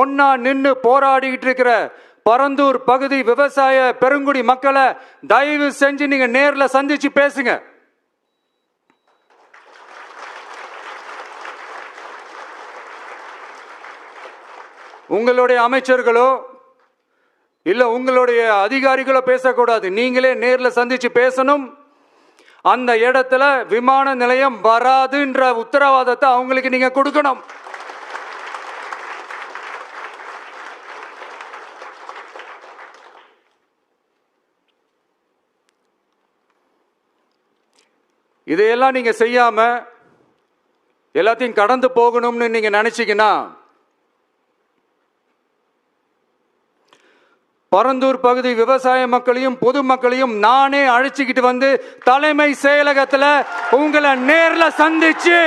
ஒன்னா நின்று போராடிக்கிட்டு இருக்கிற பரந்தூர் பகுதி விவசாய பெருங்குடி மக்களை தயவு செஞ்சு நீங்க நேர்ல சந்திச்சு பேசுங்க. உங்களுடைய அமைச்சர்களோ இல்ல உங்களுடைய அதிகாரிகளோ பேசக்கூடாது. நீங்களே நேர்ல சந்திச்சு பேசணும். அந்த இடத்துல விமான நிலையம் வராதுன்ற உத்தரவாதத்தை அவங்களுக்கு நீங்க கொடுக்கணும். இதையெல்லாம் நீங்கள் செய்யாமல் எல்லாத்தையும் கடந்து போகணும்னு நீங்கள் நினச்சிங்கன்னா பரந்தூர் பகுதி விவசாய மக்களையும் பொதுமக்களையும் நானே அழைச்சிக்கிட்டு வந்து தலைமை செயலகத்தில் உங்களை நேரில் சந்திச்சு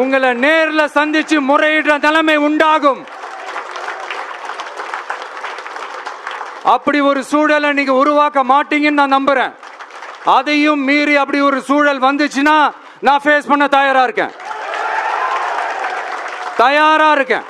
உங்களை நேரில் சந்திச்சு முறையிடுற நிலைமை உண்டாகும். அப்படி ஒரு சூழலை நீங்க உருவாக்க மாட்டீங்கன்னு நான் நம்புறேன். அதையும் மீறி அப்படி ஒரு சூழல் வந்துச்சுன்னா நான் ஃபேஸ் பண்ண தயாரா இருக்கேன். தயாரா இருக்கேன்.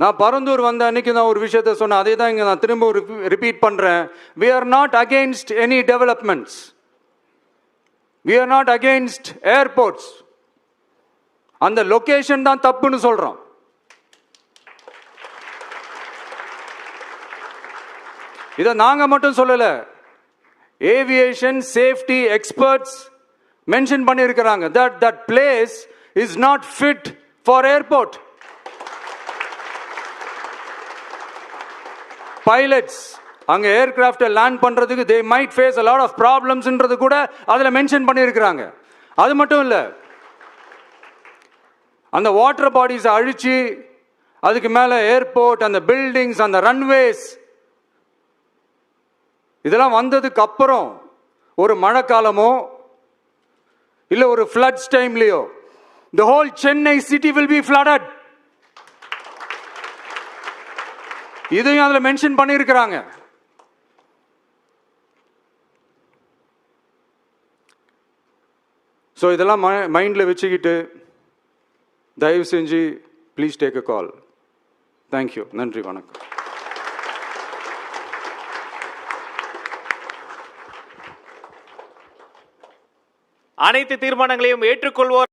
நான் பரந்தூர் வந்த அன்னைக்கு நான் ஒரு விஷயத்த சொன்னேன். அதே தான் இங்கே நான் திரும்ப ரிப்பீட் பண்ணுறேன் we are not against any developments we are not against airports அந்த லொக்கேஷன் தான் தப்புன்னு சொல்கிறோம் இதை நாங்கள் மட்டும் சொல்லலை. ஏவியேஷன் சேஃப்டி எக்ஸ்பர்ட்ஸ் மென்ஷன் பண்ணியிருக்கிறாங்க. That that place is not fit for airport pilots அங்க ஏர்கிராஃப்டை லேண்ட் பண்றதுக்கு they might face a lot of ப்ராப்ளம்ஸ்ன்றது கூட அதுல மென்ஷன் பண்ணியிருக்கிறாங்க. அது மட்டும் இல்ல அந்த வாட்டர் பாடிஸ் அழிச்சு அதுக்கு மேல ஏர்போர்ட் அந்த பில்டிங்ஸ் அந்த ரன்வேஸ் இதெல்லாம் வந்ததுக்கு அப்புறம் ஒரு மழைக்காலமோ இல்ல ஒரு floods டைம்லயோ the whole Chennai city will be flooded இதையும் அதில் மென்ஷன் பண்ணியிருக்கிறாங்க. ஸோ இதெல்லாம் மைண்டில் வச்சுக்கிட்டு தயவு செஞ்சு please take a call thank you நன்றி வணக்கம். அனைத்து தீர்மானங்களையும் ஏற்றுக்கொள்வோர்